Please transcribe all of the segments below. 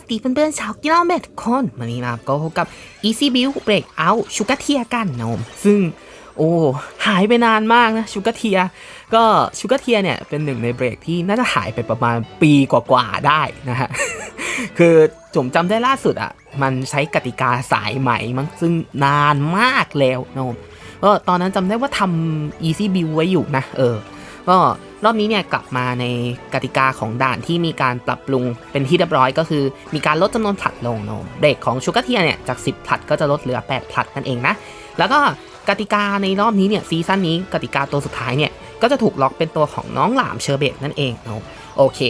สตีเพื่อนๆชาวกิโลเมตรทุกคนวันนี้มาก็พบกับ Easy Build Break Out ชูก a เทียกันนะผมซึ่งโอ้หายไปนานมากนะชูก a เทีย ก็ชูก a เทียเนี่ยเป็นหนึ่งในเบรกที่น่าจะหายไปประมาณปีกว่าๆได้นะฮะคือผมจำได้ล่าสุดอะ มันใช้กติกาสายใหม่มั้งซึ่งนานมากแล้วนะผมก็ตอนนั้นจำได้ว่าทำ Easy Build ไว้อยู่นะเออก็ รอบนี้เนี่ยกลับมาในกติกาของด่านที่มีการปรับปรุงเป็นที่เรียบร้อยก็คือ มีการลดจำนวนผลัดลงเนอะเบรกของชูกาเทียเนี่ยจาก 10ผลัดก็จะลดเหลือ 8ผลัดนั่นเองนะ แล้วก็กติกาในรอบนี้เนี่ยซีซั่นนี้กติกาตัวสุดท้ายเนี่ยก็จะถูกล็อกเป็นตัวของน้องหลามเชอร์เบตนั่นเองเนอะโอเค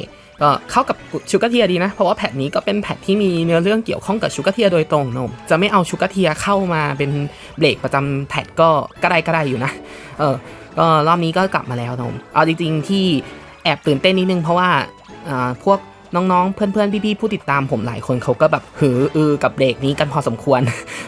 ก็เข้ากับชูกาเทียดีนะ เพราะว่าแพทนี้ก็เป็นแพทที่มีเนื้อเรื่องเกี่ยวข้องกับชูกาเทียโดยตรงเนอะจะไม่เอาชูกาเทียเข้ามาเป็นเบรกประจำแพทก็กระไรกระไรอยู่นะเออ ก็รอบนี้ก็กลับมาแล้วนะผมเอาจริงๆที่แอบตื่นเต้นนิดนึงเพราะว่าพวกน้องๆ เพื่อนๆ พี่ๆ ผู้ติดตามผมหลายคนเขาก็แบบหืออือกับเบรกนี้กันพอสมควร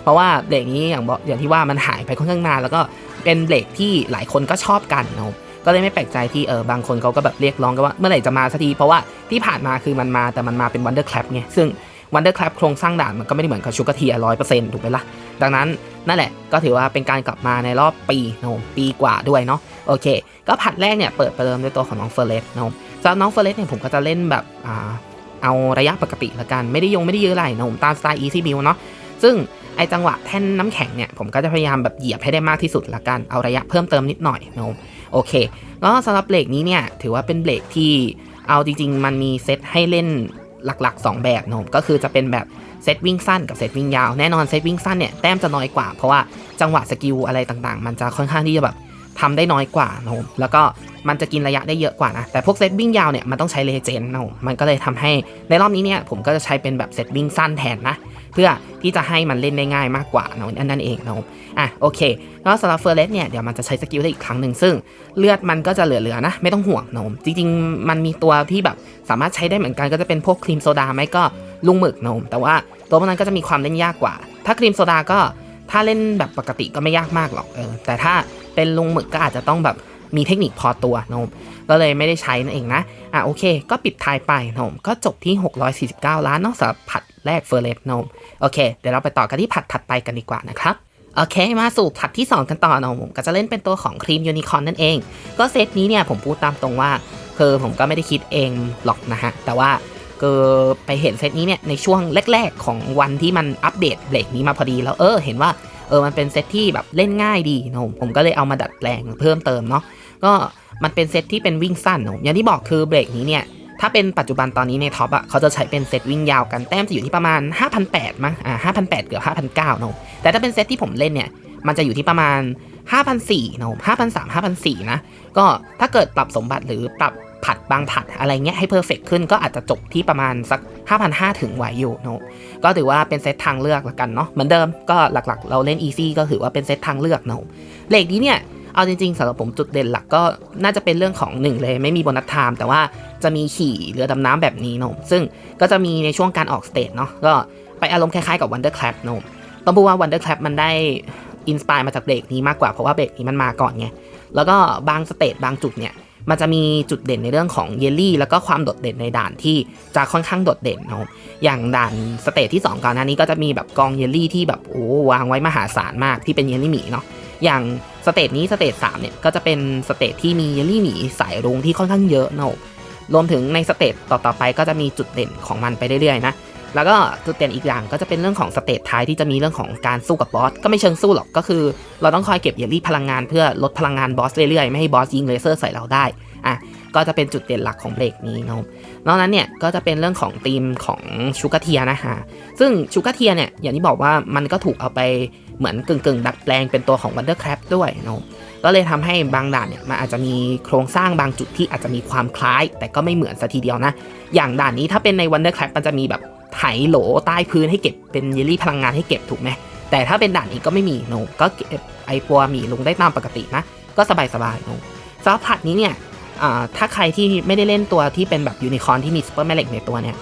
เพราะว่าเบรกนี้อย่างบอกอย่างที่ว่ามันหายไปค่อนข้างนานแล้วก็เป็นเบรกที่หลายคนก็ชอบกันนะผมก็เลยไม่แปลกใจที่เออบางคนเขาก็แบบเรียกร้องกันว่าเมื่อไหร่จะมาสักทีเพราะว่าที่ผ่านมาคือมันมาแต่มันมาเป็นวันเดอร์แคลปไงซึ่ง วันเดอร์แคลปโครงสร้างด่านมันก็ไม่ได้เหมือนกับชูกเทียร้อยเปอร์เซ็นต์ถูกไหมล่ะ ดังนั้นนั่นแหละก็ถือว่าเป็นการกลับมาในรอบปีนะผมปีกว่าด้วยเนาะโอเค ก็ผัดแรกเนี่ยเปิดประเดิมด้วยตัวของน้องเฟอร์เรสนะผมสำหรับน้องเฟอร์เรสเนี่ยผมก็จะเล่นแบบอ่าเอาระยะปกติละกันไม่ได้ยงไม่ได้เยอะอะไรนะผมตามสไตล์ easy build เนาะซึ่งไอจังหวะแท่นน้ำแข็งเนี่ยผมก็จะพยายามแบบเหยียบให้ได้มากที่สุดละกันเอาระยะเพิ่มเติมนิดหน่อยนะผมโอเคก็สำหรับเบรกนี้เนี่ยถือว่าเป็นเบรกที่เอาจริงๆ มันมีเซตให้เล่น หลักๆ 2 แบบนะผมก็คือจะเป็นแบบเซตวิ่งสั้นกับเซตวิ่งยาวแน่นอนเซตวิ่งสั้นเนี่ยแต้มจะน้อยกว่าเพราะว่าจังหวะสกิลอะไรต่างๆ มันจะค่อนข้างที่จะแบบทำได้น้อยกว่านะผมแล้วก็มันจะกินระยะได้เยอะกว่านะ แต่พวกเซตวิ่งยาวเนี่ยมันต้องใช้เลเจนด์นะผมมันก็เลยทำให้ในรอบนี้เนี่ยผมก็จะใช้เป็นแบบเซตวิ่งสั้นแทนนะ เพื่อที่จะให้มันเล่นได้ง่ายมากกว่าเนาะนั่นเองเนาะอะโอเคแล้วสำหรับเฟอร์เรสเนี่ยเดี๋ยวมันจะใช้สกิลได้อีกครั้งหนึ่งซึ่งเลือดมันก็จะเหลือๆนะ ไม่ต้องห่วงเนาะจริงๆ มันมีตัวที่แบบสามารถใช้ได้เหมือนกันก็จะเป็นพวกครีมโซดาไหมก็ลุงหมึกเนาะแต่ว่าตัวพวกนั้นก็จะมีความเล่นยากกว่า ถ้าครีมโซดาก็ถ้าเล่นแบบปกติก็ไม่ยากมากหรอกเออแต่ถ้าเป็นลุงหมึกก็อาจจะต้องแบบมีเทคนิคพอตัวนะผมก็เลยไม่ได้ใช้นั่นเองนะ อะโอเค ก็ปิดท้ายไปนะผมก็จบที่ 649 ล้านเนอกสำหรับผัด แรกเฟอร์เรสนมโอเค เดี๋ยวเราไปต่อกันที่ผัดถัดไปกันดีกว่านะครับโอเค มาสู่ผัดที่ 2 กันต่อนะผมก็จะเล่นเป็นตัวของครีมยูนิคอนนั่นเอง ก็เซตนี้เนี่ยผมพูดตามตรงว่าคือผมก็ไม่ได้คิดเองหรอกนะฮะ แต่ว่าก็ไปเห็นเซตนี้เนี่ยในช่วงแรก ๆ ของวันที่มันอัปเดตเบรกนี้มาพอดีแล้วเออเห็นว่าเออมันเป็นเซตที่แบบเล่นง่ายดีนะผมผมก็เลยเอามาดัดแปลงเพิ่มเติมเนาะก็มันเป็นเซตที่เป็นวิ่งสั้นนะผมอย่างที่บอกคือเบรกนี้เนี่ย ถ้าเป็นปัจจุบันตอนนี้ในท็อปอะเขาจะใช้เป็นเซตวิ่งยาวกันแต้มจะอยู่ที่ประมาณ 5,800มั้งอ่า5,800 เกือบ5,900เนอะแต่ถ้าเป็นเซตที่ผมเล่นเนี่ยมันจะอยู่ที่ประมาณ 5,400เนอะ5,300 5,400นะก็ถ้าเกิดปรับสมบัติหรือปรับผัดบางผัดอะไรเงี้ยให้เพอร์เฟกขึ้นก็อาจจะจบที่ประมาณสัก 5,500 ถึงไหวอยู่เนอะก็ถือว่าเป็นเซตทางเลือกละกันเนาะเหมือนเดิมก็หลักๆ เราเล่น easy ก็ถือว่าเป็นเซตทางเลือกเนอะเลขนี้เนี่ย เอาจริงๆสำหรับผมจุดเด่นหลักก็น่าจะเป็นเรื่องของหนึ่งเลยไม่มีโบนัสไทม์แต่ว่าจะมีขี่เรือดำน้ำแบบนี้เนอะซึ่งก็จะมีในช่วงการออกสเตจเนาะก็ไปอารมณ์คล้ายๆกับ Wonder Clap เนอะต้องพูดว่า Wonder Clap มันได้อินสปายมาจากเบรกนี้มากกว่าเพราะว่าเบรกนี้มันมาก่อนไงแล้วก็บางสเตจบางจุดเนี่ยมันจะมีจุดเด่นในเรื่องของเยลลี่ แล้วก็ความโดดเด่นในด่านที่จะค่อนข้างโดดเด่นเนอะอย่างด่านสเตจที่ 2ก่อนหน้านี้ก็จะมีแบบกองเยลลี่ที่แบบโอ้วางไว้มหาศาลมากที่เป็นเยลลี่หมีเนาะ อย่างสเตจนี้สเตจ3เนี่ยก็จะเป็นสเตจที่มีเยลลี่หมีสายรุ้งที่ค่อนข้างเยอะเนอะรวมถึงในสเตจต่อๆไปก็จะมีจุดเด่นของมันไปเรื่อยๆนะแล้วก็จุดเด่นอีกอย่างก็จะเป็นเรื่องของสเตจท้ายที่จะมีเรื่องของการสู้กับบอสก็ไม่เชิงสู้หรอกก็คือ เราต้องคอยเก็บเยลลี่พลังงานเพื่อลดพลังงานบอสเรื่อยๆไม่ให้บอสยิงเลเซอร์ใส่เราได้อะก็จะเป็นจุดเด่นหลักของเบรกนี้เนาะนอกนั้นเนี่ยก็จะเป็นเรื่องของธีมของชูกาเทียนะฮะซึ่งชูกาเทียเนี่ยอย่างที่บอกว่ามันก็ถูกเอาไป เหมือนกึ่งๆดัดแปลงเป็นตัวของ Wonder Crab ด้วยนะก็เลยทำให้บางด่านเนี่ยมันอาจจะมีโครงสร้างบางจุดที่อาจจะมีความคล้าย แต่ก็ไม่เหมือนซะทีเดียวนะ อย่างด่านนี้ถ้าเป็นใน Wonder Crab มันจะมีแบบไถโหลใต้พื้นให้เก็บเป็นเยลลี่พลังงานให้เก็บถูกไหมแต่ถ้าเป็นด่านนี้ก็ไม่มีโนก็เก็บไอปัวหมีลงได้ตามปกตินะ ก็สบายสบายๆโนสำหรับผัดนี้เนี่ยถ้าใครที่ไม่ได้เล่นตัวที่เป็นแบบยูนิคอร์นที่มีซูเปอร์แม่เหล็กในตัวเนี่ย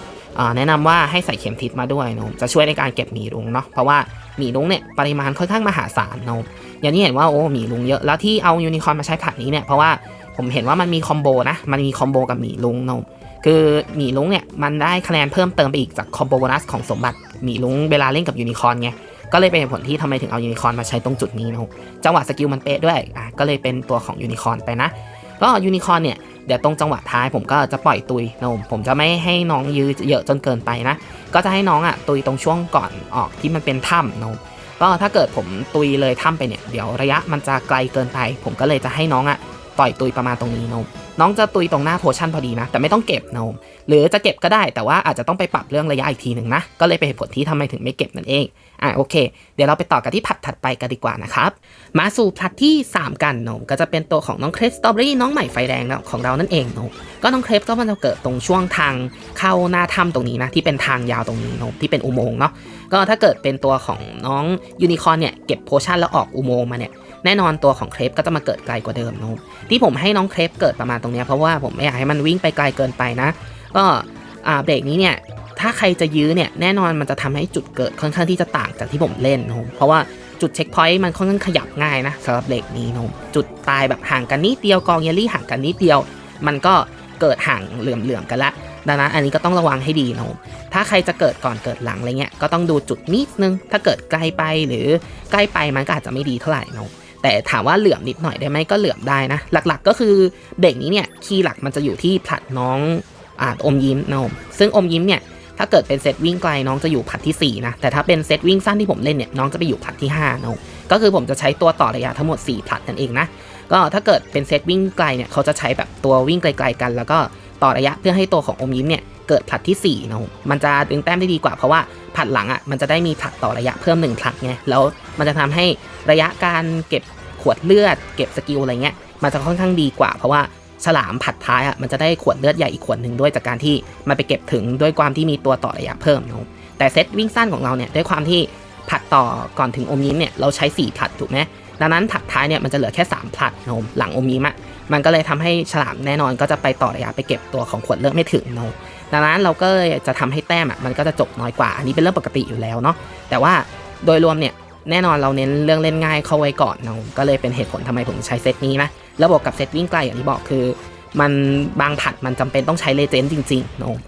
แนะนำว่าให้ใส่เข็มทิศมาด้วยโนจะช่วยในการเก็บหมีลุงเนาะเพราะว่า หมีลุงเนี่ยปริมาณค่อนข้างมหาศาลโนาะอย่างที่เห็นว่าโอ้หมีลุงเยอะแล้วที่เอายูนิคอร์นมาใช้ผัดนี้เนี่ยเพราะว่าผมเห็นว่ามันมีคอมโบนะมันมีคอมโบกับหมีลุงโนาะคือหมีลุงเนี่ยมันได้คะแนนเพิ่มเติมไปอีกจากคอมโบโบนัสของสมบัติหมีลุงเวลาเล่นกับยูนิคอร์นไงก็เลยเป็นเหตุผลที่ทำไมถึงเอายูนิคอร์นมาใช้ตรงจุดนี้นะครับจังหวะสกิลมันเป๊ะด้วยอะก็เลยเป็นตัวของยูนิคอร์นไปนะ ก็ยูนิคอร์นเนี่ย เดี๋ยวตรงจังหวะท้ายผมก็จะปล่อยตุยนะผมจะไม่ให้น้องยืดเยอะจนเกินไปนะ ก็จะให้น้องอะตุยตรงช่วงก่อนออกที่มันเป็นถ้ำนะก็ถ้าเกิดผมตุยเลยถ้ำไปเนี่ยเดี๋ยวระยะมันจะไกลเกินไป ผมก็เลยจะให้น้องอะปล่อยตุยประมาณตรงนี้นะ น้องจะตุยตรงหน้าโพชั่นพอดีนะ แต่ไม่ต้องเก็บนะครับหรือจะเก็บก็ได้แต่ว่าอาจจะต้องไปปรับเรื่องระยะอีกทีหนึ่งนะ ก็เลยเป็นเหตุผลที่ทำไมถึงไม่เก็บนั่นเองอะโอเค เดี๋ยวเราไปต่อกันที่ผัดถัดไปกันดีกว่านะครับ มาสู่ผัดที่ 3 กันนอะก็จะเป็นตัวของน้องเครปสตรอเบอรี่น้องใหม่ไฟแดงนะของเรานั่นเองนอะก็น้องเครปก็มันจะเกิดตรงช่วงทางเข้าหน้าถ้ำตรงนี้นะที่เป็นทางยาวตรงนี้นอะที่เป็นอุโมงค์เนาะก็ถ้าเกิดเป็นตัวของน้องยูนิคอร์นเนี่ยเก็บโพชั่นแล้วออกอุโมงค์มาเนี่ย แน่นอนตัวของเครปก็จะมาเกิดไกลกว่าเดิมเนอะที่ผมให้น้องเครปเกิดประมาณตรงนี้เพราะว่าผมไม่อยากให้มันวิ่งไปไกลเกินไปนะ ก็อ่าเบรกนี้เนี่ยถ้าใครจะยื้อเนี่ยแน่นอนมันจะทำให้จุดเกิดค่อนข้างที่จะต่างจากที่ผมเล่นนะครับเพราะว่าจุดเช็คพอยต์มันค่อนข้างขยับง่ายนะสำหรับเบรกนี้นะครับจุดตายแบบห่างกันนิดเดียวกองเยลลี่ห่างกันนิดเดียว มันก็เกิดห่างเหลื่อมๆกันละดังนั้นอันนี้ก็ต้องระวังให้ดีนะครับถ้าใครจะเกิดก่อนเกิดหลังอะไรเงี้ย ก็ต้องดูจุดนิดนึง ถ้าเกิดไกลไปหรือใกล้ไปมันก็อาจจะไม่ดีเท่าไหร่นะ แต่ถามว่าเหลื่อมนิดหน่อยได้ไหมก็เหลื่อมได้นะ หลักๆก็คือเบรกนี้เนี่ยคีย์หลักมันจะอยู่ที่ผลัดน้องอ่าอมยิ้มนะครับซึ่งอมยิ้มเนี่ยถ้าเกิดเป็นเซตวิ่งไกลน้องจะอยู่ผัดที่ 4 นะ แต่ถ้าเป็นเซตวิ่งสั้นที่ผมเล่นเนี่ยน้องจะไปอยู่ผัดที่5นะก็คือผมจะใช้ตัวต่อระยะทั้งหมด 4 ผลัดนั่นเองนะ ก็ถ้าเกิดเป็นเซตวิ่งไกลเนี่ยเขาจะใช้แบบตัววิ่งไกล ๆ กัน แล้วก็ต่อระยะเพื่อให้ตัวของอมยิ้มเนี่ยเกิดผลัดที่4นะมันจะดึงแต้มได้ดีกว่าเพราะว่าผลัดหลังอะมันจะได้มีผลัดต่อระยะเพิ่ม1ผลัดไงแล้วมันจะทำให้ระยะการเก็บ วดเลือด เก็บสกิลอะไรเงี้ยมันจะค่อนข้างดีกว่า เพราะว่าฉลามผัดท้ายอะมันจะได้ขวดเลือดใหญ่อีกขวดหนึ่งด้วยจากการที่มันไปเก็บถึงด้วยความที่มีตัวต่อระยะเพิ่มนะแต่เซตวิ่งสั้นของเราเนี่ยด้วยความที่ผัดต่อก่อนถึงอมยิ้มเนี่ยเราใช้ 4 ผัดถูกไหมดังนั้นผัดท้ายเนี่ยมันจะเหลือแค่ 3 ผัดนะหลังอมยิ้มอะมันก็เลยทำให้ฉลามแน่นอนก็จะไปต่อระยะไปเก็บตัวของขวดเลือดไม่ถึงนะดังนั้นเราก็จะทำให้แต้มอะมันก็จะจบน้อยกว่า อันนี้เป็นเรื่องปกติอยู่แล้วเนาะแต่ว่าโดยรวมเนี่ย แน่นอนเราเน้นเรื่องเล่นง่ายเข้าไว้ก่อนนะก็เลยเป็นเหตุผลทำไมผมใช้เซตนี้นะแล้วบวกกับเซตวิ่งไกลอย่างที่บอกคือ มันบางผัดมันจำเป็นต้องใช้เลเจนด์จริงๆโนม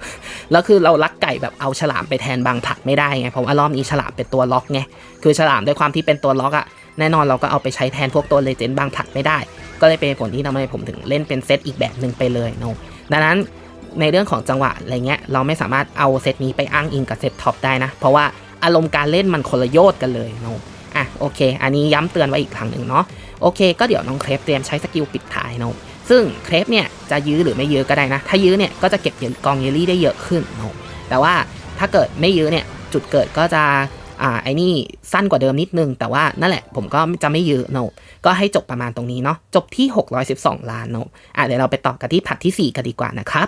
แล้วคือเราลักไก่แบบเอาฉลามไปแทนบางผัดไม่ได้ไงเพราะว่ารอบนี้ฉลามเป็นตัวล็อกไงคือฉลามด้วยความที่เป็นตัวล็อกอะแน่นอนเราก็เอาไปใช้แทนพวกตัวเลเจนด์บางผัดไม่ได้ ก็เลยเป็นผลที่ทำให้ผมถึงเล่นเป็นเซตอีกแบบหนึ่งไปเลยโนมดังนั้นในเรื่องของจังหวะอะไรเงี้ยเราไม่สามารถเอาเซตนี้ไปอ้างอิงกับเซตท็อปได้นะ เพราะว่า อารมณ์การเล่นมันคนละโยชน์กันเลยโนมอะโอเค อันนี้ย้ำเตือนไว้อีกครั้งหนึ่งเนาะโอเค ก็เดี๋ยวน้องเครปเตรียมใช้สกิลปิดท้ายโนมซึ่งเครปเนี่ยจะยื้อหรือไม่ยื้อก็ได้นะ ถ้ายื้อเนี่ยก็จะเก็บกองเยลลี่ได้เยอะขึ้นนะแต่ว่าถ้าเกิดไม่ยื้อเนี่ยจุดเกิดก็จะอ่าไอ้นี่สั้นกว่าเดิมนิดนึง แต่ว่านั่นแหละผมก็จะไม่ยื้อนะก็ให้จบประมาณตรงนี้เนาะจบที่ 612 ล้านนะอะเดี๋ยวเราไปต่อกันที่ผัดที่ 4 กันดีกว่านะครับ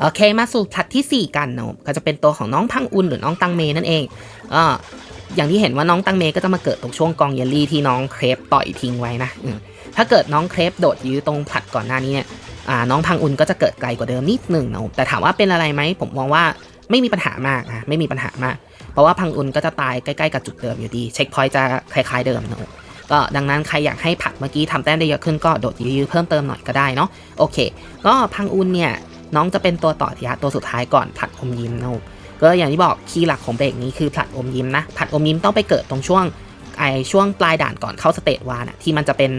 โอเคมาสู่ผัดทีสี่ 4 กันเนะก็จะเป็นตัวของน้องพังอุนหรือน้องตังเมนั่นเองก็อย่างที่เห็นว่าน้องตังเมก็จะมาเกิดตรงช่วงกองเยลลี่ที่น้องเครปต่อยทิ้งไว้นะถ้าเกิดน้องเครปโดดยื้อตรงผลัดก่อนหน้านี้เนี่ยอ่าน้องพังอุนก็จะเกิดไกลกว่าเดิมนิดหนึ่งนะแต่ถามว่าเป็นอะไรไหมผมมองว่าไม่มีปัญหามากนะไม่มีปัญหามาก เพราะว่าพังอุนก็จะตายใกล้ๆกับจุดเดิมอยู่ดี เช็คพอยต์จะคล้ายๆเดิมนะก็ดังนั้นใครอยากให้ผัดเมื่อกี้ทำแต้มได้เยอะขึ้นก็โดดยื้อเพิ่มเติมหน่อยก็ได้เนาะโอเค ก็พังอุนเนี่ย น้องจะเป็นตัวต่อระยะตัวสุดท้ายก่อนผลัดอมยิ้มนะก็อย่างที่บอกคีย์หลักของเบรกนี้คือผลัดอมยิ้มนะผลัดอมยิ้มต้องไปเกิดตรงช่วงไอช่วงปลายด่านก่อนเข้าสเตจวานะที่มันจะเป็น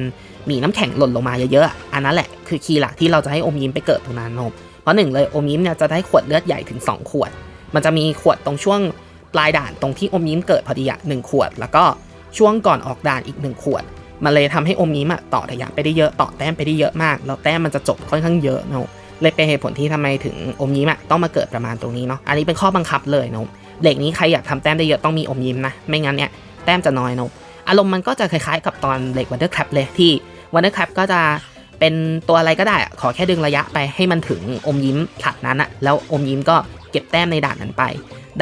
มีน้ำแข็งหล่นลงมาเยอะๆอันนั้นแหละคือคีย์หลักที่เราจะให้อมยิ้มไปเกิดตรงนั้นนมเพราะหนึ่งเลยอมยิ้มเนี่ยจะได้ขวดเลือดใหญ่ถึง 2 ขวด มันจะมีขวดตรงช่วงปลายด่านตรงที่อมยิ้มเกิดพอดีอะหนึ่งขวด แล้วก็ช่วงก่อนออกด่านอีกหนึ่งขวดมันเลยทำให้อมยิ้มอะต่อระยะไปได้เยอะต่อแต้มไปได้เยอะมาก แล้วแต้มมันจะจบค่อนข้างเยอะนะ เลยเป็นเหตุผลที่ทำไมถึงอมยิ้มอะต้องมาเกิดประมาณตรงนี้เนาะอันนี้เป็นข้อบังคับเลยนะเด็กนี้ใครอยากทำแต้มได้เยอะต้องมีอมยิ้มนะไม่งั้นเนี่ยแต้มจะน้อยนะอารมณ์มันก็จะคล้ายๆกับตอนเล็กวันเดอร์แคปเลยที่วันเดอร์แคปก็จะเป็นตัวอะไรก็ได้ขอแค่ดึงระยะไปให้มันถึงอมยิ้มผลัดนั้นอะแล้วอมยิ้มก็เก็บแต้มในด่านนั้นไป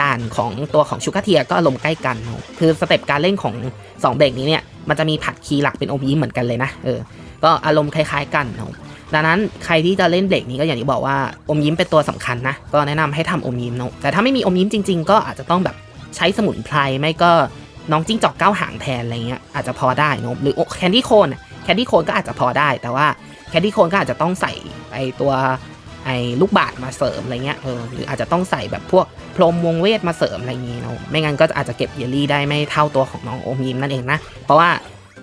ด่านของตัวของชูกาเทียก็อารมณ์ใกล้กันเนอะคือสเต็ปการเล่นของ 2 เบรกนี้เนี่ย มันจะมีผัดคีย์หลักเป็นอมยิ้มเหมือนกันเลยนะ เออ ก็อารมณ์คล้ายๆกันนะ ดังนั้นใครที่จะเล่นเบรกนี้ก็อย่างที่บอกว่าอมยิ้มเป็นตัวสำคัญนะ ก็แนะนำให้ทำอมยิ้มเนอะแต่ถ้าไม่มีอมยิ้มจริง ๆ ก็อาจจะต้องแบบใช้สมุนไพรไม่ก็น้องจิ้งจอกเก้าหางแทนอะไรเงี้ยอาจจะพอได้เนอะหรือแคนดี้โคนแคนดี้โคนก็อาจจะพอได้ แต่ว่าแคนดี้โคนก็อาจจะต้องใส่ไอตัวไอ้ลูกบาศก์มาเสริมอะไรเงี้ยเออหรืออาจจะต้องใส่แบบพวกพรหมวงเวทมาเสริมอะไรอย่างงี้เนาะไม่งั้นก็อาจจะเก็บเยลลี่ได้ไม่เท่าตัวของน้องอมยิ้มนั่นเองนะ เพราะว่า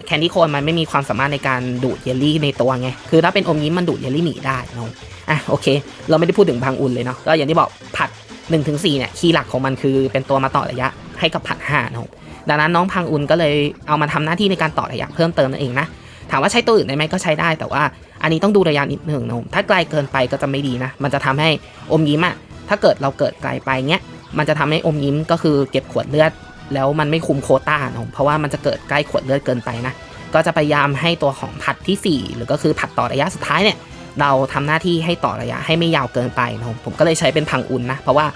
แคนดี้โคนมันไม่มีความสามารถในการดูดเยลลี่ในตัวไง คือถ้าเป็นอมยิ้มมันดูดเยลลี่หมีได้เนาะอะโอเค เราไม่ได้พูดถึงพังอุ่นเลยเนาะ ก็อย่างที่บอกผัด1-4ถึงเนี่ยคีย์หลักของมันคือเป็นตัวมาต่อระยะให้กับผัด5เนาะดังนั้นน้องพังอุ่นก็เลยเอามาทำหน้าที่ในการต่อระยะเพิ่มเติมนั่นเองนะ ถามว่าใช้ตัวอื่นได้ไหมก็ใช้ได้ แต่ว่าอันนี้ต้องดูระยะนิดหนึ่งนะถ้าไกลเกินไปก็จะไม่ดีนะ มันจะทำให้อมยิ้มอะถ้าเกิดเราเกิดไกลไปเงี้ย มันจะทำให้อมยิ้มก็คือเก็บขวดเลือด แล้วมันไม่คุมโคต้าเนาะเพราะว่ามันจะเกิดใกล้ขวดเลือดเกินไปนะ ก็จะพยายามให้ตัวของผัดที่ 4 หรือก็คือผัดต่อระยะสุดท้ายเนี่ย เราทำหน้าที่ให้ต่อระยะให้ไม่ยาวเกินไปนะผมก็เลยใช้เป็นพังอุ่นนะ เพราะว่า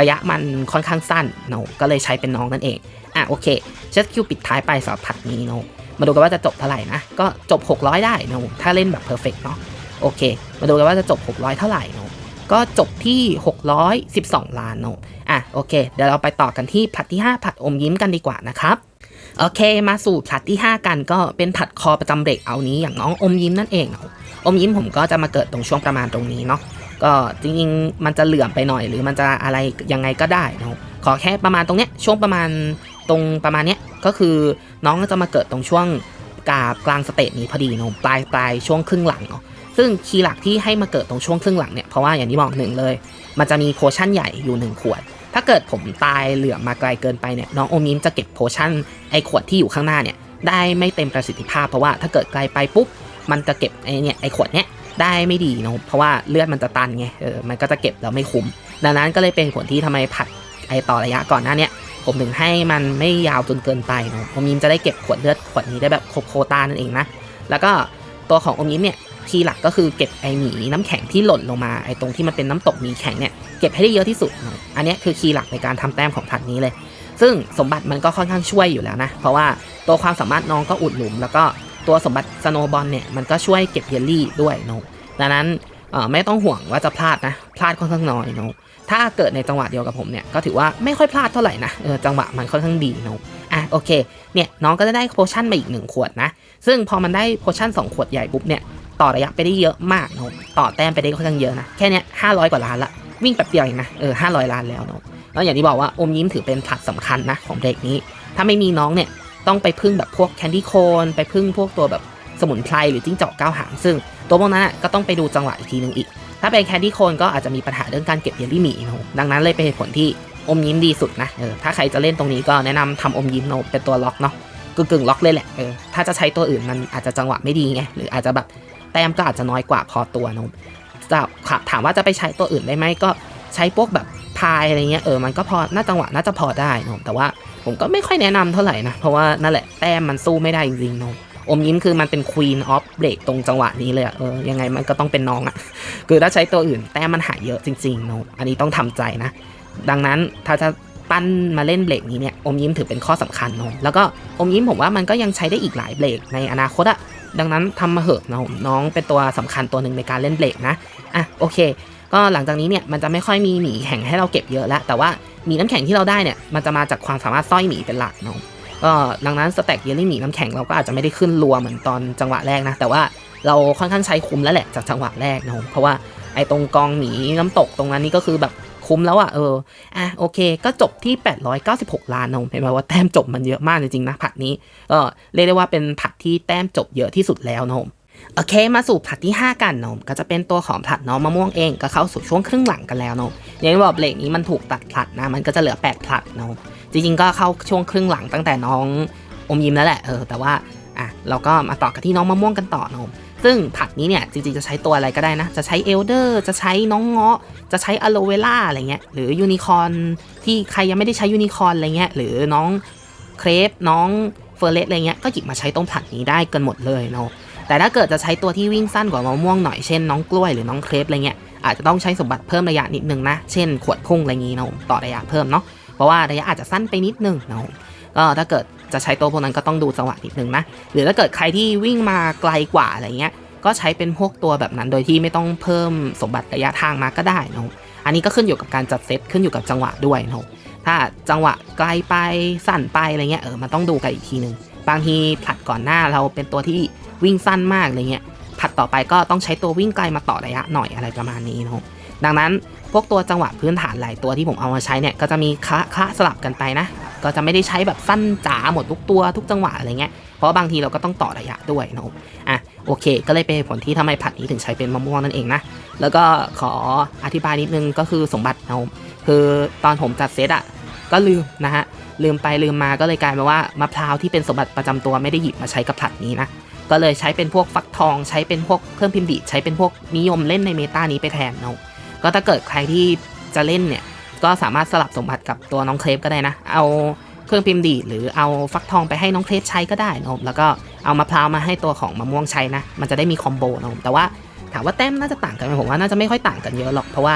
ระยะมันค่อนข้างสั้นเนาะก็เลยใช้เป็นน้องนั่นเอง อะโอเคเชสคิวปิดท้ายไปสำหรับผัดนี้เนาะมาดูกันว่าจะจบเท่าไหร่นะ ก็จบ 600 ได้เนาะถ้าเล่นแบบเพอร์เฟกเนาะ โอเค มาดูกันว่าจะจบ 600 เท่าไหร่เนาะ ก็จบที่ 612 ล้านเนาะอะโอเค เดี๋ยวเราไปต่อกันที่ผัดที่ 5 ผัดอมยิ้มกันดีกว่านะครับโอเค มาสู่ผัดที่ 5 กันก็เป็นผัดคอประจำเบรกเอานี้อย่างน้องอมยิ้มนั่นเองเนาะอมยิ้มผมก็จะมาเกิดตรงช่วงประมาณตรงนี้เนาะก็จริงๆ มันจะเหลื่อมไปหน่อย หรือมันจะอะไรยังไงก็ได้เนาะขอแค่ประมาณตรงเนี้ยช่วงประมาณตรงประมาณเนี้ยก็คือน้องจะมาเกิดตรงช่วงกาบกลางสเตจนี้พอดีเนาะปลายปลายช่วงครึ่งหลังเนาะ ซึ่งคีย์หลักที่ให้มาเกิดตรงช่วงครึ่งหลังเนี่ยเพราะว่าอย่างที่บอกหนึ่งเลย มันจะมีโพชั่นใหญ่อยู่หนึ่งขวด ถ้าเกิดผมตายเหลือมาไกลเกินไปเนี่ยน้องโอมิมจะเก็บโพชั่นไอขวดที่อยู่ข้างหน้าเนี่ยได้ไม่เต็มประสิทธิภาพ เพราะว่าถ้าเกิดไกลไปปุ๊บมันจะเก็บไอเนี่ยไอขวดเนี้ยได้ไม่ดีเนาะเพราะว่าเลือดมันจะตันไงเออมันก็จะเก็บแล้วไม่คุ้ม ดังนั้นก็เลยเป็นผลที่ทำไมผัดไอต่อระยะก่อนหน้าเนี้ยผมถึงให้มันไม่ยาวจนเกินไปเนาะโอมิมจะได้เก็บขวดเลือดขวดนี้ได้แบบครบโคต้านั่นเองนะแล้วก็ตัวของโอมิมเนี่ย ทีหลักก็คือเก็บไอหมีน้ำแข็งที่หล่นลงมาไอตรงที่มันเป็นน้ำตกหมีแข็งเนี่ยเก็บให้ได้เยอะที่สุด อันนี้คือคีย์หลักในการทำแต้มของผัดนี้เลย ซึ่งสมบัติมันก็ค่อนข้างช่วยอยู่แล้วนะ เพราะว่าตัวความสามารถน้องก็อุดหลุม แล้วก็ตัวสมบัติสโนบอลเนี่ยมันก็ช่วยเก็บเยลลี่ด้วยนอะดังนั้นไม่ต้องห่วงว่าจะพลาดนะ พลาดค่อนข้างน้อยนอะถ้าเกิดในจังหวะเดียวกับผมเนี่ยก็ถือว่าไม่ค่อยพลาดเท่าไหร่นะเออจังหวะมันค่อนข้างดีนอะอะโอเคเนี่ยน้องก็จะได้โพชั่นมาอีกหนึ่งขวดนะ ซึ่งพอมันได้โพชั่นสองขวดใหญ่ปุ๊บเนี่ย ต่อระยะไปได้เยอะมากเนะต่อแต้มไปได้ค่อนข้างเยอะนะ แค่นี้ห้าร้อยกว่าล้านละ วิ่งแป๊บเดียวเองนะ เออห้าร้อยล้านแล้วเนาะแล้วอย่างที่บอกว่าอมยิ้มถือเป็นผลัดสำคัญนะของเบรกนี้ ถ้าไม่มีน้องเนี่ยต้องไปพึ่งแบบพวกแคนดี้โคนไปพึ่งพวกตัวแบบสมุนไพรหรือจิ้งจอกก้าวหางซึ่ง ตัวพวกนั้นก็ต้องไปดูจังหวะอีกทีนึงอีก ถ้าเป็นแคนดี้โคนก็อาจจะมีปัญหาเรื่องการเก็บเยลลี่หมีเนะดังนั้นเลยเป็นเหตุผลที่อมยิ้มดีสุดนะเออถ้าใครจะเล่นตรงนี้ก็แนะนำทำอมยิ้มเนอะเป็นตัวล็อกเนาะกึ่งๆล็อกเลยแหละเออถ้าจะใช้ตัวอื่นมันอาจจะจังหวะไม่ดีไงหรืออาจจะแบบ แต้มก็อาจจะน้อยกว่าพอตัวนอะจะถามว่าจะไปใช้ตัวอื่นได้ไหมก็ใช้พวกแบบพายอะไรเงี้ยเออมันก็พอน่าจังหวะน่าจะพอได้นอะแต่ว่าผมก็ไม่ค่อยแนะนำเท่าไหร่นะ เพราะว่านั่นแหละแต้มมันสู้ไม่ได้จริงๆนอะอมยิ้มคือมันเป็น Queen of Break ตรงจังหวะนี้เลยอะเออยังไงมันก็ต้องเป็นน้องอะคือถ้าใช้ตัวอื่นแต้มมันหายเยอะจริงๆนอะอันนี้ต้องทำใจนะ ดังนั้นถ้าจะปั้นมาเล่นเบรกนี้เนี่ยอมยิ้มถือเป็นข้อสำคัญนอะแล้วก็อมยิ้มผมว่ามันก็ยังใช้ได้อีกหลายเบรกในอนาคตอะ ดังนั้นทำมาเหอะน้องน้องเป็นตัวสำคัญตัวหนึ่งในการเล่นเบรกนะอะโอเค ก็หลังจากนี้เนี่ยมันจะไม่ค่อยมีหมีแข่งให้เราเก็บเยอะแล้วแต่ว่าหมีน้ำแข็งที่เราได้เนี่ยมันจะมาจากความสามารถสร้อยหมีเป็นหลักเนาะก็ดังนั้นสแต็กเยลลี่หมีน้ำแข็งเราก็อาจจะไม่ได้ขึ้นรัวเหมือนตอนจังหวะแรกนะแต่ว่าเราค่อนข้างใช้คุ้มแล้วแหละจากจังหวะแรกเนาะเพราะว่าไอ้ตรงกองหมีน้ำตกตรงนั้นนี่ก็คือแบบ คุ้มแล้วอะเอออะโอเค ก็จบที่ 896 ล้านนะเห็นไหมว่าแต้มจบมันเยอะมากจริงๆนะผัดนี้ก็เรียกได้ว่าเป็นผัดที่แต้มจบเยอะที่สุดแล้วนะผมโอเค มาสู่ผัดที่ 5 กันนมก็จะเป็นตัวของผัดน้องมะม่วงเองก็เข้าสู่ช่วงครึ่งหลังกันแล้วนะอย่างที่บอกเบรกนี้มันถูกตัดผลัดนะ มันก็จะเหลือ 8ผลัดนะจริงๆ ก็เข้าช่วงครึ่งหลังตั้งแต่น้องอมยิ้มแล้วแหละเออแต่ว่าอะเราก็มาต่อกันที่น้องมะม่วงกันต่อนม ซึ่งผัดนี้เนี่ยจริงๆจะใช้ตัวอะไรก็ได้นะ จะใช้เอลเดอร์จะใช้น้องเงาะ จะใช้อะโลเวล่าอะไรเงี้ยหรือยูนิคอนที่ใครยังไม่ได้ใช้ยูนิคอนอะไรเงี้ยหรือน้องเครปน้องเฟอร์เรสอะไรเงี้ยก็หยิบมาใช้ตรงผัดนี้ได้กันหมดเลยเนาะแต่ถ้าเกิดจะใช้ตัวที่วิ่งสั้นกว่ามะม่วงหน่อยเช่นน้องกล้วยหรือน้องเครปอะไรเงี้ยอาจจะต้องใช้สมบัติเพิ่มระยะนิดนึงนะเช่น ขวดพุ่งอะไรงี้นะผมต่อระยะเพิ่มเนาะเพราะว่าระยะอาจจะสั้นไปนิดนึงเนาะก็ถ้าเกิด จะใช้ตัวพวกนั้นก็ต้องดูจังหวะนิดนึงนะ หรือถ้าเกิดใครที่วิ่งมาไกลกว่าอะไรเงี้ย ก็ใช้เป็นพวกตัวแบบนั้น โดยที่ไม่ต้องเพิ่มสมบัติระยะทางมาก็ได้นะอันนี้ก็ขึ้นอยู่กับการจัดเซตขึ้นอยู่กับจังหวะด้วยนะถ้าจังหวะไกลไปสั้นไปอะไรเงี้ยเออมันต้องดูกันอีกทีหนึ่งบางทีผัดก่อนหน้าเราเป็นตัวที่วิ่งสั้นมากอะไรเงี้ยผัดต่อไปก็ต้องใช้ตัววิ่งไกลมาต่อระยะหน่อยอะไรประมาณนี้นะครับดังนั้นพวกตัวจังหวะพื้นฐานหลายตัวที่ผมเอามาใช้เนี่ยก็จะมีคะคะสลับกันไปนะ ก็จะไม่ได้ใช้แบบสั้นจ๋าหมดทุกตัวทุกจังหวะอะไรเงี้ย เพราะบางทีเราก็ต้องต่อระยะด้วยนะครับอะโอเค ก็เลยเป็นผลที่ทำไมผัดนี้ถึงใช้เป็นมะม่วงนั่นเองนะ แล้วก็ขออธิบายนิดนึงก็คือสมบัตินะครับคือตอนผมจัดเซตอะก็ลืมนะฮะลืมไปลืมมาก็เลยกลายเป็นว่ามะพร้าวที่เป็นสมบัติประจำตัวไม่ได้หยิบมาใช้กับผัดนี้นะก็เลยใช้เป็นพวกฟักทองใช้เป็นพวกเครื่องพิมพ์ดีใช้เป็นพวกนิยมเล่นในเมตานี้ไปแทนนะครับก็ถ้าเกิดใครที่จะเล่นเนี่ย ก็สามารถสลับสมบัติกับตัวน้องเครปก็ได้นะ เอาเครื่องพิมพ์ดีดหรือเอาฟักทองไปให้น้องเครปใช้ก็ได้นะครับแล้วก็เอามะพร้าวมาให้ตัวของมะม่วงใช้นะ มันจะได้มีคอมโบนะครับแต่ว่าถามว่าแต้มน่าจะต่างกันไหมผมว่าน่าจะไม่ค่อยต่างกันเยอะหรอกเพราะว่า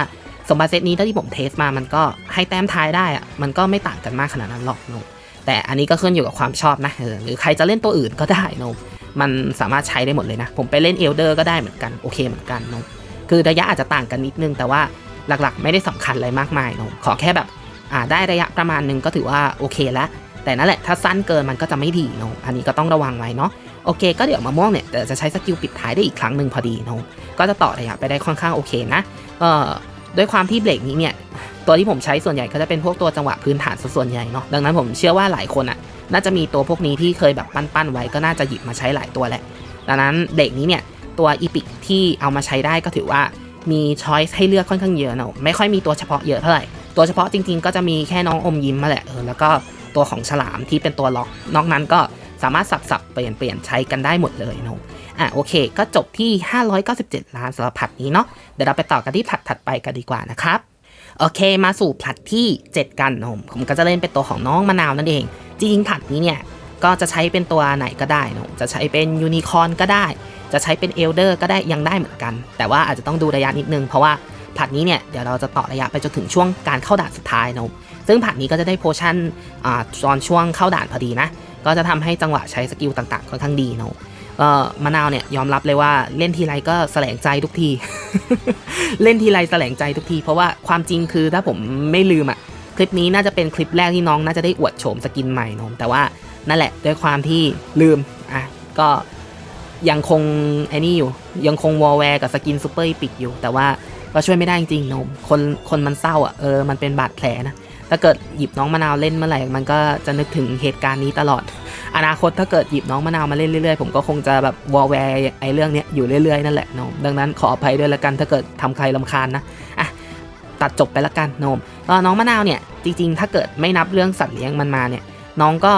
สมบัติเซตนี้ที่ผมเทสมามันก็ให้แต้มทายได้อะมันก็ไม่ต่างกันมากขนาดนั้นหรอกนะครับแต่อันนี้ก็ขึ้นอยู่กับความชอบนะหรือใครจะเล่นตัวอื่นก็ได้นะครับมันสามารถใช้ได้หมดเลยนะ ผมไปเล่นเอลเดอร์ก็ได้เหมือนกันโอเคเหมือนกันนะครับคือระยะอาจจะต่างกันนิดนึงแต่ว่า หลักๆ ไม่ได้สำคัญอะไรมากมายเนอะขอแค่แบบอ่าได้ระยะประมาณนึงก็ถือว่าโอเคแล้วแต่นั่นแหละถ้าสั้นเกินมันก็จะไม่ดีเนอะอันนี้ก็ต้องระวังไว้เนาะโอเค ก็เดี๋ยวมะม่วงเนี่ยจะใช้สกิลปิดท้ายได้อีกครั้งหนึ่งพอดีเนอะก็จะต่อระยะไปได้ค่อนข้างโอเคนะเอ่อด้วยความที่เบรกนี้เนี่ยตัวที่ผมใช้ส่วนใหญ่ก็จะเป็นพวกตัวจังหวะพื้นฐานส่วนใหญ่เนาะดังนั้นผมเชื่อว่าหลายคนอะน่าจะมีตัวพวกนี้ที่เคยแบบปั้นๆไว้ก็น่าจะหยิบมาใช้หลายตัวแหละ ดังนั้นเบรกนี้เนี่ยตัวอีพิกที่เอามาใช้ได้ก็ถือว่า มีช้อยส์ให้เลือกค่อนข้างเยอะนะไม่ค่อยมีตัวเฉพาะเยอะเท่าไหร่ ตัวเฉพาะจริง ๆ ก็จะมีแค่น้องอมยิ้มมาแหละเออแล้วก็ตัวของฉลามที่เป็นตัวล็อกนอกนั้นก็สามารถสับๆเปลี่ยนเปลี่ยนใช้กันได้หมดเลยนะอะโอเค ก็จบที่ 597 ล้านสำหรับผัดนี้เนาะเดี๋ยวเราไปต่อกันที่ผัดถัดไปกันดีกว่านะครับโอเค มาสู่ผลัดที่ 7 กันนะผมผมก็จะเล่นเป็นตัวของน้องมะนาวนั่นเอง จริงๆผลัดนี้เนี่ย ก็จะใช้เป็นตัวไหนก็ได้นะจะใช้เป็นยูนิคอร์นก็ได้ จะใช้เป็นเอลเดอร์ก็ได้ยังได้เหมือนกัน แต่ว่าอาจจะต้องดูระยะนิดนึง เพราะว่าผัดนี้เนี่ยเดี๋ยวเราจะต่อระยะไปจนถึงช่วงการเข้าด่านสุดท้ายนะซึ่งผัดนี้ก็จะได้โพชั่นอ่าตอนช่วงเข้าด่านพอดีนะ ก็จะทำให้จังหวะใช้สกิลต่างๆค่อนข้างดีนะก็มะนาวเนี่ยยอมรับเลยว่าเล่นทีไรก็แสลงใจทุกที เล่นทีไรแสลงใจทุกที เพราะว่าความจริงคือถ้าผมไม่ลืมอะคลิปนี้น่าจะเป็นคลิปแรกที่น้องน่าจะได้อวดโฉมสกินใหม่นมแต่ว่านั่นแหละด้วยความที่ลืมอะก็ ยังคงไอ้นี่อยู่ ยังคงวอลแวร์กับสกินซูเปอร์อีพิกอยู่ แต่ว่าก็ช่วยไม่ได้จริงๆนมคนคนมันเศร้าอะเออมันเป็นบาดแผลนะถ้าเกิดหยิบน้องมะนาวเล่นเมื่อไหร่มันก็จะนึกถึงเหตุการณ์นี้ตลอด อนาคตถ้าเกิดหยิบน้องมะนาวมาเล่นเรื่อยๆ ผมก็คงจะแบบวอลแวร์ไอ้เรื่องเนี้ยอยู่เรื่อยๆนั่นแหละนมดังนั้นขออภัยด้วยละกันถ้าเกิดทำใครลำคาญนะอะตัดจบไปละกันนมก็น้องมะนาวเนี่ยจริง ๆ ถ้าเกิดไม่นับเรื่องสัตว์เลี้ยงมันมาเนี่ยน้องก็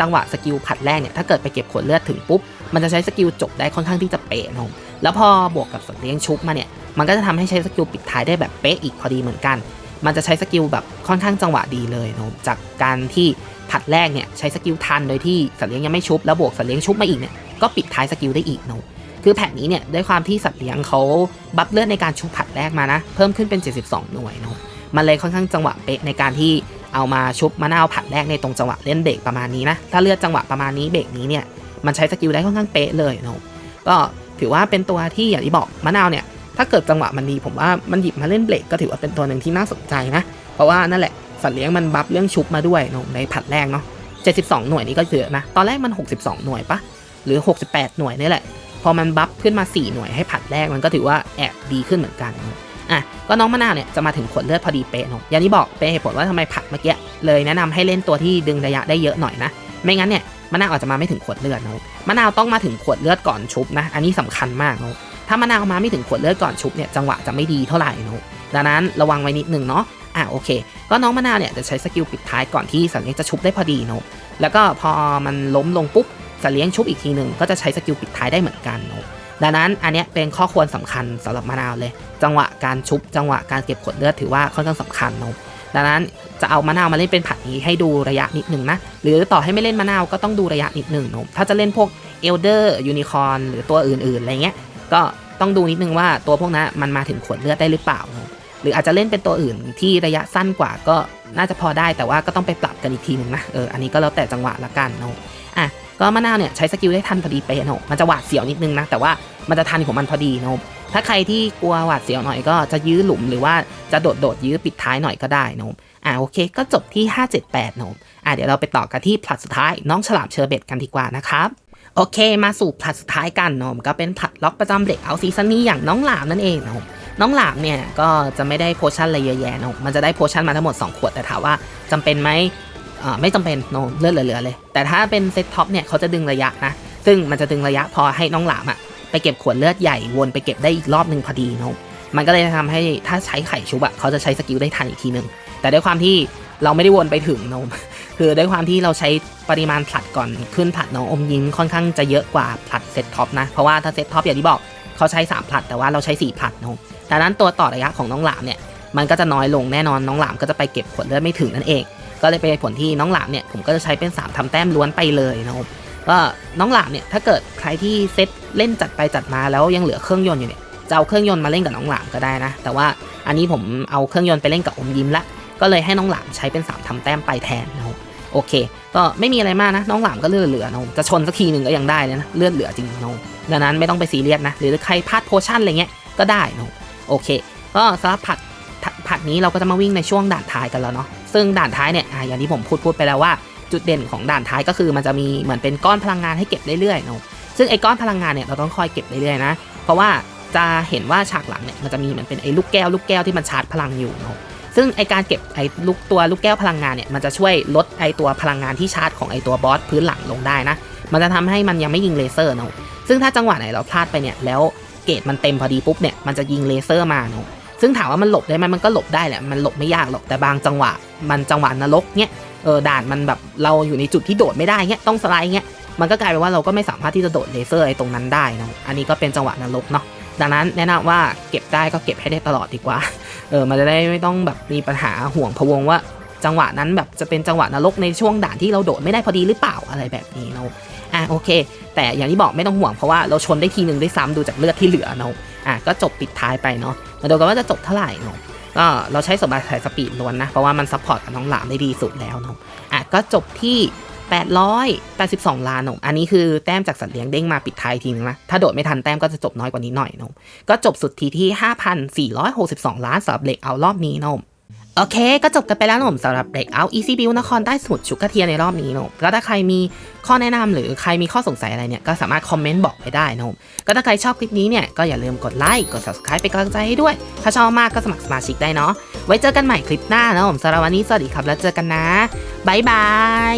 จังหวะสกิลผัดแรกเนี่ยถ้าเกิดไปเก็บขวดเลือดถึงปุ๊บ มันจะใช้สกิลจบได้ค่อนข้างที่จะเป๊ะโนมแล้วพอบวกกับสัตว์เลี้ยงชุบมาเนี่ย มันก็จะทำให้ใช้สกิลปิดท้ายได้แบบเป๊ะอีกพอดีเหมือนกัน มันจะใช้สกิลแบบค่อนข้างจังหวะดีเลยนะจากการที่ผัดแรกเนี่ยใช้สกิลทันโดยที่สัตว์เลี้ยงยังไม่ชุบแล้วบวกสัตว์เลี้ยงชุบมาอีกเนี่ยก็ปิดท้ายสกิลได้อีกนะคือแผนนี้เนี่ยด้วยความที่สัตว์เลี้ยงเขาบัฟเลือดในการชุบผัดแรกมานะ เพิ่มขึ้นเป็น 72 หน่วยเนะมันเลยค่อนข้างจังหวะเป๊ะในการที่เอามาชุบมะนาวผัดแรกในตรงจังหวะเล่นเบรกประมาณนี้นะถ้าเลือดจังหวะประมาณนี้เบรกนี้เนี่ย มันใช้สกิลได้ค่อนข้างเป๊ะเลยเนาะก็ถือว่าเป็นตัวที่อย่างที่บอกมะนาวเนี่ยถ้าเกิดจังหวะมันดีผมว่ามันหยิบมาเล่นเบรกก็ถือว่าเป็นตัวหนึ่งที่น่าสนใจนะ เพราะว่านั่นแหละสัตว์เลี้ยงมันบัฟเรื่องชุบมาด้วยนะในผัดแรกเนาะ72 หน่วยนี่ก็เยอะนะ ตอนแรกมัน 62 หน่วยปะหรือ 68 หน่วยนี่แหละ พอมันบัฟขึ้นมา 4 หน่วยให้ผัดแรกมันก็ถือว่าแอบดีขึ้นเหมือนกันอะก็น้องมะนาวเนี่ยจะมาถึงขวดเลือดพอดีเป๊ะเนะอย่างที่บอกเป็นเหตุผลว่าทำไมผัดเมื่อกี้เลยแนะนำให้เล่นตัวที่ดึงระยะได้เยอะหน่อยนะ ไม่งั้นเนี่ย มะนาวอาจจะมาไม่ถึงขวดเลือดเนอะมะนาวต้องมาถึงขวดเลือดก่อนชุบนะ อันนี้สำคัญมากเนอะถ้ามะนาวมาไม่ถึงขวดเลือดก่อนชุบเนี่ยจังหวะจะไม่ดีเท่าไหร่เนอะดังนั้นระวังไว้นิดนึงเนาะอะโอเค ก็น้องมะนาวเนี่ยจะใช้สกิลปิดท้ายก่อนที่สัตว์เลี้ยงจะชุบได้พอดีเนอะแล้วก็พอมันล้มลงปุ๊บสัตว์เลี้ยงชุบอีกทีหนึ่งก็จะใช้สกิลปิดท้ายได้เหมือนกันเนอะดังนั้นอันนี้เป็นข้อควรสำคัญสำหรับมะนาวเลย จังหวะการชุบจังหวะการเก็บขวดเลือดถือว่าค่อนข้างสำคัญเนะ ดังนั้นจะเอามะนาวมาเล่นเป็นผัดนี้ให้ดูระยะนิดหนึ่งนะ หรือต่อให้ไม่เล่นมะนาวก็ต้องดูระยะนิดหนึ่งนอะถ้าจะเล่นพวกเอลเดอร์ยูนิคอร์หรือตัวอื่นๆอะไรเงี้ยก็ต้องดูนิดนึงว่าตัวพวกนั้นมันมาถึงขวดเลือดได้หรือเปล่านะครับหรืออาจจะเล่นเป็นตัวอื่นที่ระยะสั้นกว่าก็น่าจะพอได้แต่ว่าก็ต้องไปปรับกันอีกทีหนึ่งนะเอออันนี้ก็แล้วแต่จังหวะละกันเนาะอะก็มะนาวเนี่ยใช้สกิลได้ทันพอดีเป๊ะเนาะมันจะหวาดเสียวนิดนึงนะแต่ว่ามันจะทันของมันพอดีเนาะ ถ้าใครที่กลัวหวาดเสียวหน่อยก็จะยื้อหลุมหรือว่าจะโดดโดดยื้อปิดท้ายหน่อยก็ได้เนาะอะโอเค ก็จบที่ 578เนาะอะเดี๋ยวเราไปต่อกันที่พลัดสุดท้ายน้องฉลามเชอร์เบตกันดีกว่านะครับโอเค มาสู่ผลัดสุดท้ายกันเนอะก็เป็นผลัดล็อกประจำเด็กเอาซีซั่นนี้อย่างน้องหลามนั่นเองเนอะน้องหลามเนี่ยก็จะไม่ได้โพชั่นอะไรเยอะแยะนอะมันจะได้โพชั่นมาทั้งหมด 2 ขวดแต่ถามว่าจำเป็นไหมอ่าไม่จำเป็นเนอะเลือดเหลือๆเลย แต่ถ้าเป็นเซตท็อปเนี่ยเขาจะดึงระยะนะซึ่งมันจะดึงระยะพอให้น้องหลามอะ ไปเก็บขวดเลือดใหญ่วนไปเก็บได้อีกรอบหนึ่งพอดีเนอะมันก็เลยทำให้ถ้าใช้ไข่ชุบอะเขาจะใช้สกิลได้ทันอีกทีหนึ่งแต่ด้วยความที่เราไม่ได้วนไปถึงเนอะคือด้วยความที่เราใช้ปริมาณผลัดก่อนขึ้นผลัดน้องอมยิ้มค่อนข้างจะเยอะกว่าผลัดเซตท็อปนะเพราะว่าถ้าเซตท็อปอย่างที่บอกเขาใช้3ผลัดแต่ว่าเราใช้4ผลัดเนอะดังนั้นตัวต่อระยะของน้องหลามเนี่ยมันก็จะน้อยลงแน่นอนน้องหลามก็จะไปเก็บผลเลือดไม่ถึงนั่นเอง ก็เลยเป็นผลที่น้องหลามเนี่ยผมก็จะใช้เป็น 3ทำแต้มล้วนไปเลยนะครับ ก็น้องหลามเนี่ยถ้าเกิดใครที่เซตเล่นจัดไปจัดมาแล้วยังเหลือเครื่องยนต์อยู่เนี่ยจะเอาเครื่องยนต์มาเล่นกับน้องหลามก็ได้นะ แต่ว่าอันนี้ผมเอาเครื่องยนต์ไปเล่นกับอมยิ้มละก็เลยให้น้องหลามใช้เป็นสามทำแต้มไปแทนนะครับโอเค ก็ไม่มีอะไรมากนะ น้องหลามก็เลือดเหลือนะจะชนสักทีหนึ่งก็ยังได้เลยนะเลือดเหลือจริงนะดังนั้นไม่ต้องไปซีเรียสนะ หรือใครพลาดโพชั่นอะไรเงี้ยก็ได้นะโอเค ก็สำหรับผัดผัดนี้เราก็จะมาวิ่งในช่วงด่านท้ายกันแล้วเนาะซึ่งด่านท้ายเนี่ยอะอย่างที่ผมพูดพูดไปแล้วว่า จุดเด่นของด่านท้ายก็คือมันจะมีเหมือนเป็นก้อนพลังงานให้เก็บเรื่อยๆเนาะซึ่งไอ้ก้อนพลังงานเนี่ยเราต้องคอยเก็บเรื่อยๆนะ เพราะว่าจะเห็นว่าฉากหลังเนี่ยมันจะมีเหมือนเป็นไอ้ลูกแก้วลูกแก้วที่มันชาร์จพลังอยู่เนาะซึ่งไอการเก็บไอลูกตัวลูกแก้วพลังงานเนี่ยมันจะช่วยลดไอตัวพลังงานที่ชาร์จของไอตัวบอสพื้นหลังลงได้นะ มันจะทำให้มันยังไม่ยิงเลเซอร์เนาะซึ่งถ้าจังหวะไหนเราพลาดไปเนี่ยแล้วเกรดมันเต็มพอดีปุ๊บเนี่ยมันจะยิงเลเซอร์มาเนาะซึ่งถามว่ามันหลบได้ไหมมันก็หลบได้แหละมันหลบไม่ยากหรอกแต่บางจังหวะมันจังหวะนรกเนี่ย เออด่านมันแบบเราอยู่ในจุดที่โดดไม่ได้เนี่ยต้องสไลด์เนี่ยมันก็กลายเป็นว่าเราก็ไม่สามารถที่จะโดดเลเซอร์ไอ้ตรงนั้นได้นะอันนี้ก็เป็นจังหวะนรกเนาะดังนั้นแนะนำว่าเก็บได้ก็เก็บให้ได้ตลอดดีกว่าเออมันจะได้ไม่ต้องแบบมีปัญหาห่วงพะวงว่าจังหวะนั้นแบบจะเป็นจังหวะนรกในช่วงด่านที่เราโดดไม่ได้พอดีหรือเปล่าอะไรแบบนี้เนาะอะโอเค แต่อย่างที่บอกไม่ต้องห่วงเพราะว่าเราชนได้ทีหนึ่งได้ซ้ำดูจากเลือดที่เหลือเนาะอะก็จบปิดท้ายไปเนาะมาดูกันว่าจะจบเท่าไหร่เนาะ ก็เราใช้สมบัติสายสปีดล้วนนะ เพราะว่ามันซัพพอร์ตกับน้องหลามได้ดีสุดแล้วเนาะอะก็จบที่ 882 ล้านเนาะอันนี้คือแต้มจากสัตว์เลี้ยงเด้งมาปิดท้ายทีนึงนะ ถ้าโดดไม่ทันแต้มก็จะจบน้อยกว่านี้หน่อยเนาะก็จบสุดทีที่ 5,462 ล้านสำหรับเล็กเอารอบนี้เนาะ โอเค ก็จบกันไปแล้วหนุ่มสำหรับเด็กเอา Easy Build นครใต้สมุทรชุกกระเทียในรอบนี้เนอะก็ถ้าใครมีข้อแนะนำหรือใครมีข้อสงสัยอะไรเนี่ยก็สามารถคอมเมนต์บอกไปได้นะก็ถ้าใครชอบคลิปนี้เนี่ยก็อย่าลืมกดไลค์กด subscribe เป็นกำลังใจให้ด้วย ถ้าชอบมากก็สมัครสมาชิกได้เนาะไว้เจอกันใหม่คลิปหน้านะผมสำหรับวันนี้สวัสดีครับแล้วเจอกันนะบ๊ายบาย